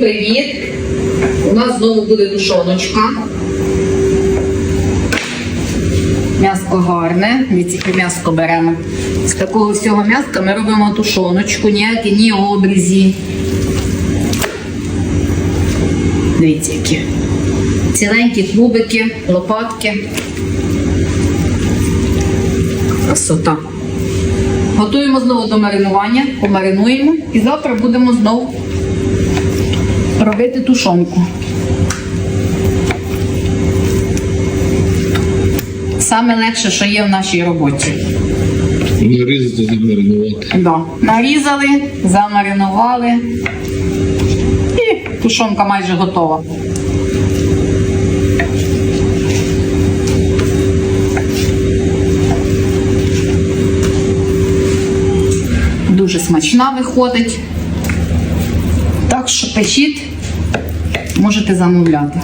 привіт! У нас знову буде тушоночка. М'яско гарне. Дивіться, яке м'яско беремо. З такого всього м'яска ми робимо тушоночку, ніякі ні обрізі. Дивіться, які. Ціленькі клубики, лопатки. Красота. Готуємо знову до маринування, помаринуємо і завтра будемо знову робити тушонку. Саме легше, що є в нашій роботі. Нарізати, замаринувати. Да. Нарізали, замаринували. І тушонка майже готова. Дуже смачна виходить. Так що печіть, можете замовляти.